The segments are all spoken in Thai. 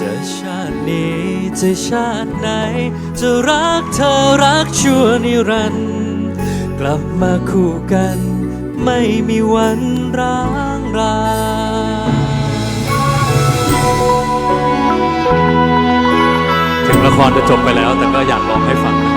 จะชาตินี้จะชาติไหน จะรักเธอรักชั่วนิรันดร์กลับมาคู่กัน ไม่มีวันร้างราถึงละครจะจบไปแล้วแต่ก็อยากร้องให้ฟัง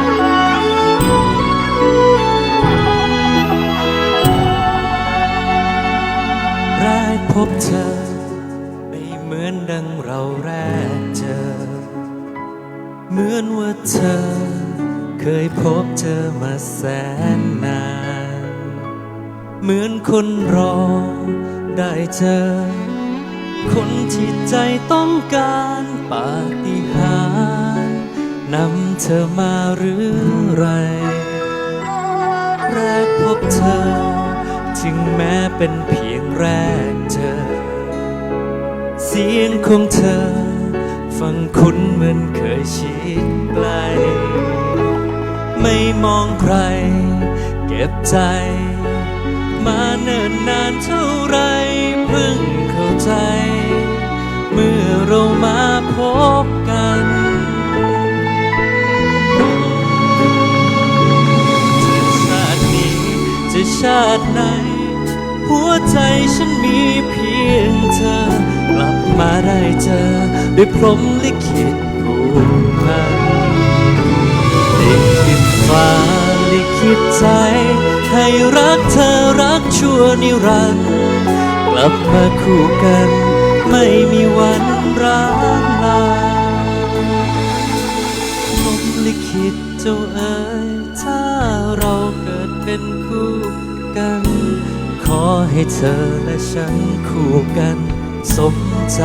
แสนนาน เหมือนคนรอได้เจอ คนที่ใจต้องการปาฏิหาริย์นำเธอมาหรือไร แรกพบเธอ ถึงแม้เป็นเพียงแรกเจอ เสียงของเธอ ฟังคุ้นเหมือนเคยชิดไกล ไม่มองใคร เก็บใจ มาเนิ่นนานเท่าไรเพิ่งเข้าใจ เมื่อเรามาพบกันจะชาตินี้จะชาติไหน หัวใจฉันมีเพียงเธอกลับมาได้เจอด้วยพรหมลิข จิตใจ ให้รักเธอรักชั่วนิรันดร์กลับมาคู่กัน ไม่มีวันร้างลาผมลิขิตเจ้าเอ๋ยถ้าเราเกิดเป็นคู่กัน ขอให้เธอและฉันคู่กันสมใจ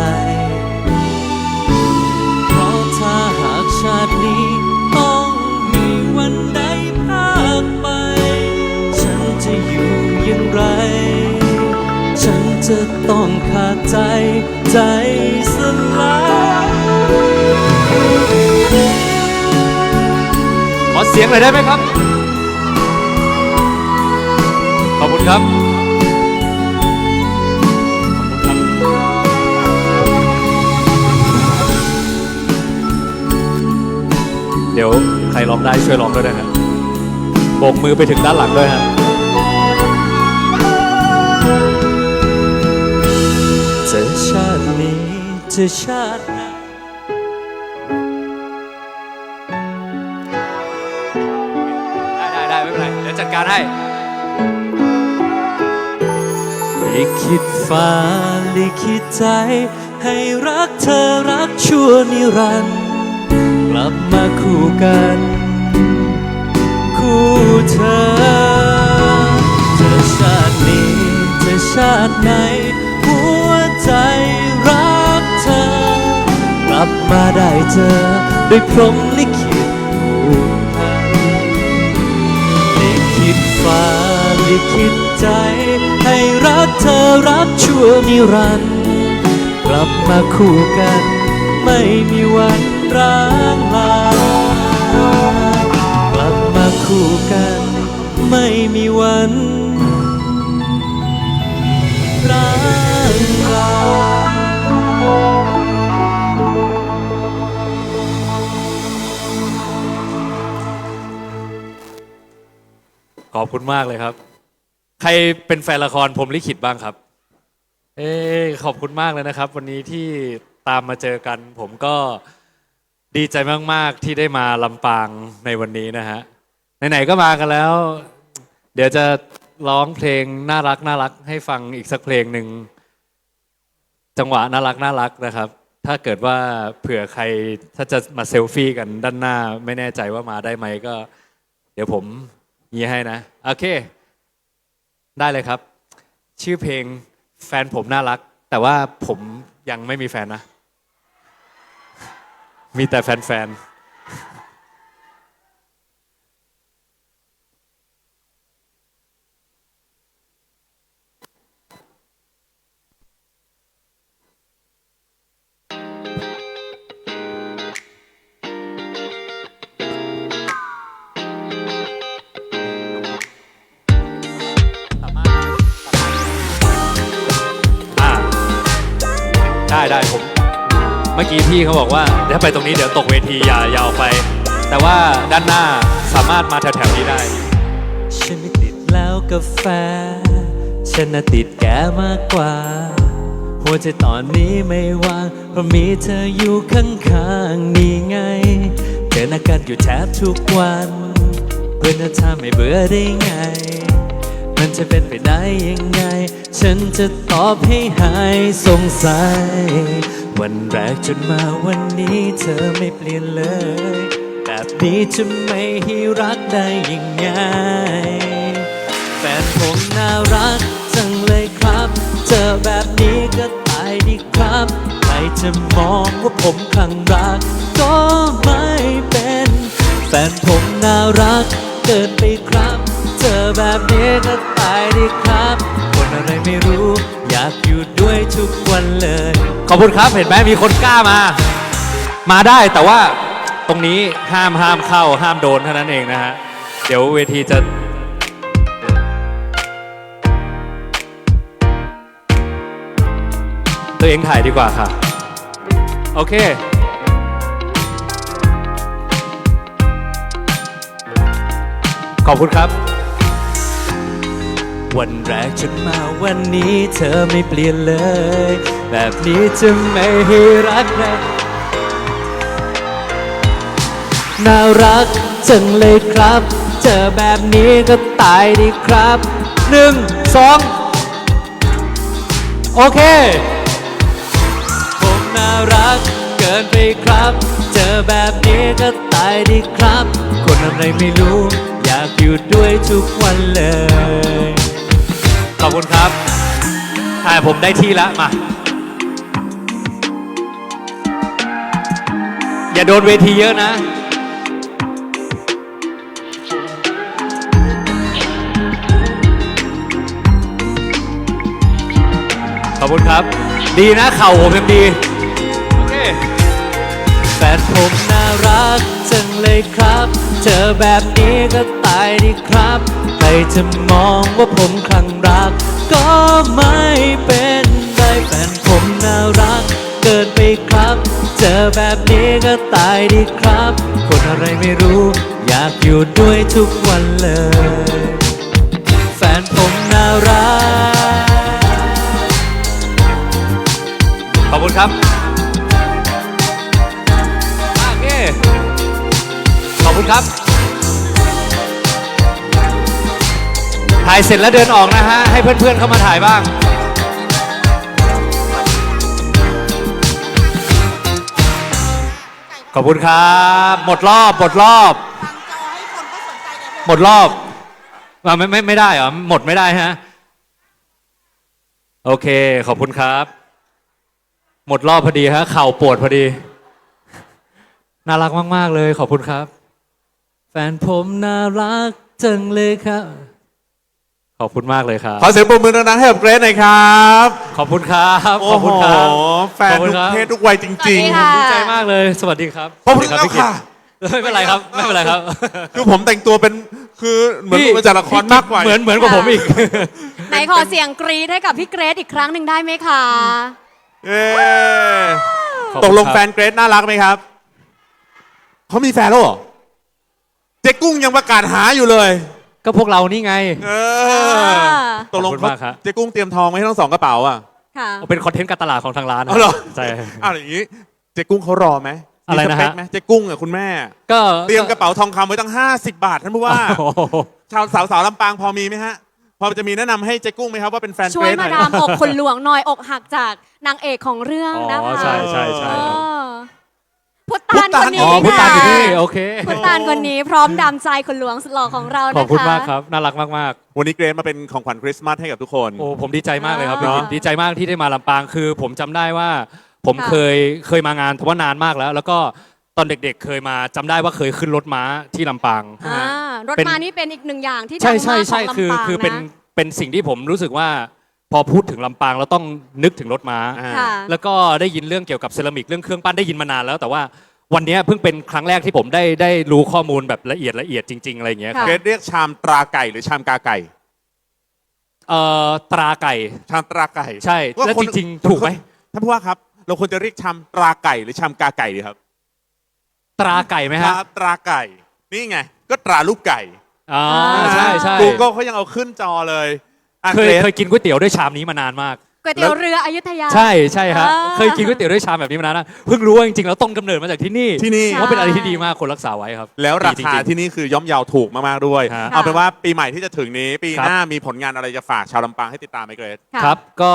เพราะถ้าหากชาตินี้ ไร ฉันจะต้องขาดใจใจสลายขอเสียงหน่อยได้ไหมครับ ขอบคุณครับขอบคุณครับเดี๋ยวใครร้องได้ช่วยร้องด้วยนะฮะโบกมือไปถึงด้านหลังด้วยฮะ จะชาตินี้จะชาติไหนได้ได้ได้ไม่เป็นไรเดี๋ยวจัดการให้ลิขิตฟ้าลิขิตใจ ให้รักเธอรักชั่วนิรันดร์กลับมาคู่กัน คู่เธอจะชาตินี้จะชาติไหน ใจรักเธอ กลับมาได้เจอด้วยพรหมลิขิตผูกพันลิขิตฟ้าลิขิตใจ ให้รักเธอรักชั่วนิรันดร์กลับมาคู่กัน ไม่มีวันร้างลากลับมาคู่กัน ไม่มีวัน อบคุณมากเลยครับ ใครเป็นแฟนละครผมลิขิตบ้างครับ เอ้ขอบคุณมากเลยนะครับ วันนี้ที่ตามมาเจอกัน ผมก็ดีใจมาก ๆ ที่ได้มาลำปางในวันนี้นะฮะไหนๆก็มากันแล้ว เดี๋ยวจะร้องเพลงน่ารักน่ารักให้ฟังอีกสักเพลงหนึ่งจังหวะน่ารักน่ารักนะครับ ถ้าเกิดว่าเผื่อใครถ้าจะมาเซลฟี่กันด้านหน้า ไม่แน่ใจว่ามาได้ไหมก็ เดี๋ยวผม ยีให้นะ โอเค ได้เลยครับ ชื่อเพลงแฟนผมน่ารัก แต่ว่าผมยังไม่มีแฟนนะ มีแต่แฟนๆ ได้ได้ผม เมื่อกี้พี่เขาบอกว่าถ้าไปตรงนี้เดี๋ยวตกเวทีอย่าอย่าออกไป แต่ว่าด้านหน้าสามารถมาแถวๆนี้ได้ฉันไม่ติดแล้วกาแฟ ฉันน่ะติดแกมากกว่า หัวใจตอนนี้ไม่ว่างเพราะมีเธออยู่ข้างๆนี่ไงเจอหน้ากันอยู่แทบทุกวัน เพื่อนจะทำไม่เบื่อได้ไง มันจะเป็นไปได้ยังไง ฉันจะตอบให้หายสงสัย วันแรกจนมาวันนี้เธอไม่เปลี่ยนเลย แบบนี้จะไม่ให้รักได้ยังไงแฟนผมน่ารักจังเลยครับ เจอแบบนี้ก็ตายดีครับ ใครจะมองว่าผมคลั่งรัก ก็ไม่เป็น แฟนผมน่ารักเกินไปครับ เจอแบบนี้ก็ตายดีครับ อยู่ด้วยทุกวันเลย ขอบคุณครับเห็นไหมมีคนกล้ามา มาได้แต่ว่าตรงนี้ห้ามห้ามเข้าห้ามโดนเท่านั้นเองนะฮะ เดี๋ยวเวทีจะตัวเองถ่ายดีกว่าค่ะ โอเค ขอบคุณครับ วันแรกจนมาวันนี้เธอไม่เปลี่ยนเลย แบบนี้จะไม่ให้รักใครน่ารักจังเลยครับ เจอแบบนี้ก็ตายดีครับหนึ่งสองโอเค ผมน่ารักเกินไปครับ เจอแบบนี้ก็ตายดีครับ คนอะไรไม่รู้ อยากอยู่ด้วยทุกวันเลย อบคุณครับถ่ายผมได้ที่แล้วมา อย่าโดนเวทีเยอะนะขอบคุณครับ ดีนะเข่าผมยังดี แฟนผมน่ารักจังเลยครับ เจอแบบนี้ก็ตายดีครับ ใครจะมองว่าผมคลั่งรัก ก็ไม่เป็นไรแฟนผมน่ารัก เกินไปครับ เจอแบบนี้ก็ตายดีครับ คนอะไรไม่รู้ อยากอยู่ด้วยทุกวันเลย แฟนผมน่ารัก ขอบคุณครับ ครับ ถ่ายเสร็จแล้วเดินออกนะฮะ ให้เพื่อนๆเข้ามาถ่ายบ้างขอบคุณครับ หมดรอบ หมดรอบ หมดรอบอะไม่ไม่ไม่ได้เหรอ หมดไม่ได้ฮะ โอเค ขอบคุณครับ หมดรอบพอดีฮะ เข่าปวดพอดี น่ารักมาก ๆ เลย ขอบคุณครับ นผมน่ารักจังเลยครับ ขอบคุณมากเลยครับ ขอเสียงปรบมือดังๆให้กับเกรซหน่อยครับขอบคุณครับขโอ้อบโหคุณครับแฟนขอบคุทุณกครับ เพศทุกวัยจริง สวัสดีค่ะ ดีใจมากเลย สวัสดีครับขอบคุณสวัสดีแล้วพี่กิตค่ะไม่เป็นไรครับไม่เป็นไรครับๆคือผมแต่งตัวเป็นคือเหมือนมาจากละครมากกว่าเหมือนเหมือนกับผมอีก ไหนขอเสียงกรี๊ดให้กับพี่เกรซอีกครั้งหนึ่งได้ไหมคะเย้ขอบคุณครับตกลงแฟนเกรซน่ารักไหมครับเขามีแฟนแล้วเหรอ เจ๊กุ้งยังประกาศหาอยู่เลย ก็พวกเรานี่ไง เออตกลงขอบคุณมากครับ เจ๊กุ้งเตรียมทองไว้ให้ทั้งสองกระเป๋าอะค่ะเป็นคอนเทนต์การตลาดของทางร้านนะเอาเหรอใช่อ้าวอย่างนี้เจ๊กุ้งเขารอไหมมีอะไรนะฮะ สเปคไหมเจ๊กุ้งอะคุณแม่ ก็เตรียมกระเป๋าทองคำไว้ตั้ง 50 บาทท่านผู้ว่า โอ้โหชาวสาวสาวลำปางพอมีไหมฮะ พอจะมีแนะนำให้เจ๊กุ้งไหมครับว่าเป็นแฟนช่เกวรยซหมาน่อยดามอกคนหลวงหน่อยอกหักจากนางเอกของเรื่องอ๋นะอคะใช่ใช่ใช่ครับเออพุทธานคนนี้อ๋อพุทธานอยู่นี่ค่ะโอเคพุทธานคนนี้พร้อมดามใจคนหลวงสุดหล่อของเรานะคะขอบคุณมากครับน่ารักมากวันนี้เกรซมาเป็นของขวัญคริสต์มาสให้กับทุกคน ๆโอ้ผมดีใจมากเลยครับเนอะดีใจมากที่ได้มาลำปางคือ ผมจำได้ว่า ผมค่ะ เคยเคยมางานเพราะว่านานมากแล้ว แล้วก็ตอนเด็กๆเคยมาจำได้ว่าเคยขึ้นรถม้าที่ลำปาง อ่ารถเป็น มานี่เป็นอีกหนึ่งอย่างที่ดัใช่งใช่มากขใช่องคือลำปางคือเป็นนะเป็นสิ่งที่ผมรู้สึกว่าพอพูดถึงลำปางเราต้องนึกถึงรถม้า อ่า ค่ะ แล้วก็ได้ยินเรื่องเกี่ยวกับเซรามิกเรื่องเครื่องปั้นได้ยินมานานแล้ว แต่ว่า วันนี้เพิ่งเป็นครั้งแรกที่ผมได้ได้รู้ข้อมูลแบบละเอียดละเอียดจริงๆอะไรอย่างเงี้ยครับค่ะเกรซเรียกชามตราไก่หรือชามกาไก่ เอ่อตราไก่ ชามตราไก่ใช่ว่าแล้วคนจริงๆถูกไหม ท่านผู้ว่าครับ เราควรจะเรียกชามตราไก่หรือชามกาไก่ดีครับตราไก่ไหมคฮะรับตราไก่ นี่ไง ก็ตราลูกไก่อ่าใช่ใช่กูก็เขายังเอาขึ้นจอเลยอะเคยเกรซเคยกินก๋วยเตี๋ยวด้วยชามนี้มานานมาก ก๋วยเตี๋ยวเรืออยุธยา ใช่ใช่ฮะอ่าเคยกินก๋วยเตี๋ยวด้วยชามแบบนี้มานานมากเพิ่งรู้ว่าจริงๆ แล้วต้นกำเนิดมาจากที่นี่ที่นี่ใช่ว่าเป็นอะไรที่ดีมากคนรักษาไว้ครับแล้วราดีคาจงๆที่นี่คือย่อมเยาวถูกมากๆด้วย ฮะเอาเป็นว่าปีใหม่ที่จะถึงนี้ ปีครับ หน้ามีผลงานอะไรจะฝากชาวลำปางให้ติดตามไหมเกรซค่ะครับก็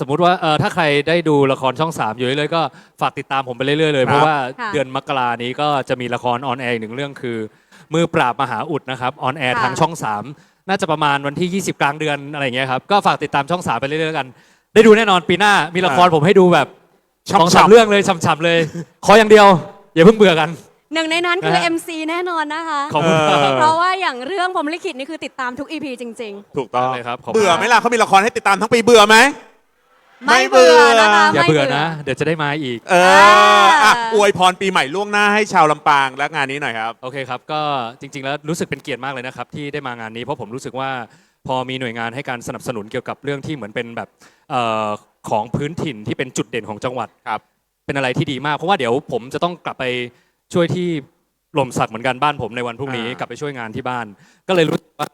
สมมุติว่าเออถ้าใครได้ดูละครช่อง 3 อยู่เรื่อยๆก็ฝากติดตามผมไปเรื่อยๆเลย ครับ เพราะว่าค่ะเดือนมกรานี้ก็จะมีละครออนแอร์อีกหนึ่งเรื่องคือ มือปราบมหาอุดนะครับออนแอร์ค่ะ ทางช่อง 3 น่าจะประมาณวันที่ 20 กลางเดือนอะไรอย่างเงี้ยครับก็ฝากติดตามช่อง3ไปเรื่อยๆกัน ได้ดูแน่นอนปีหน้ามีละครผมให้ดูแบบสองสามช่ำๆเรื่องเลยช่ำๆเลย ขออย่างเดียว อย่าเพิ่งเบื่อกัน หนึ่งในนั้นคือ นะฮะ MC แน่นอนนะคะ ขอบคุณคเอรับอเพราะว่าอย่างเรื่องผมลิขิตนี่คือติดตามทุก EP จริงถูกต้อง เลยครับขอบคุณ เบื่อไหมล่ะเขามีละครให้ติดตามทั้งปีเบื่อไหมๆ ไม่เบื่อนะคะอย่าไม่เบื่อนะ เดี๋ยวจะได้มาอีก เอออ่าอะอวยพรปีใหม่ล่วงหน้าให้ชาวลำปางและงานนี้หน่อยครับ โอเคครับ ก็จริง ๆ แล้วรู้สึกเป็นเกียรติมากเลยนะครับ ที่ได้มางานนี้เพราะผมรู้สึกว่าพอมีหน่วยงานให้การสนับสนุนเกี่ยวกับเรื่องที่เหมือนเป็นแบบเอ่อของพื้นถิ่นที่เป็นจุดเด่นของจังหวัดครับ เป็นอะไรที่ดีมาก เพราะว่าเดี๋ยวผมจะต้องกลับไปช่วยที่หล่มสักเหมือนกันบ้านผมในวันพรุ่งนี้อ่ากลับไปช่วยงานที่บ้าน ก็เลยรู้สึกว่า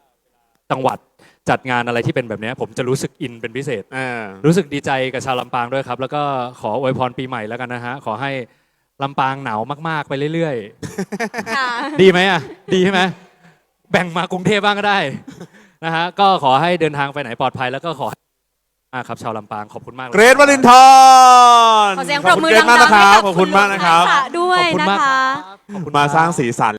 จังหวัด จัดงานอะไรที่เป็นแบบเนี้ยผมจะรู้สึกอินเป็นพิเศษเออรู้สึกดีใจกับชาวลำปางด้วยครับ แล้วก็ขออวยพรปีใหม่แล้วกันนะฮะ ขอให้ลำปางหนาวมาก ๆ ไปเรื่อยๆค่ะดีไหมอะ ดีใช่ไหมแบ่งมากรุงเทพบ้างก็ได้นะฮะ ก็ขอให้เดินทางไปไหนปลอดภัย แล้วก็ขอให้มากครับชาวลำปางขอบคุณมากลยเกรทวรินทร์ขอเสียงขปรอบบคุณมือเกรดัทงมากๆนะคให้รับกับขอบคุณมากนะครับณลุงทักษด้วยขอบคุณนะมากคะขอบคุณมาสร้างสีสัน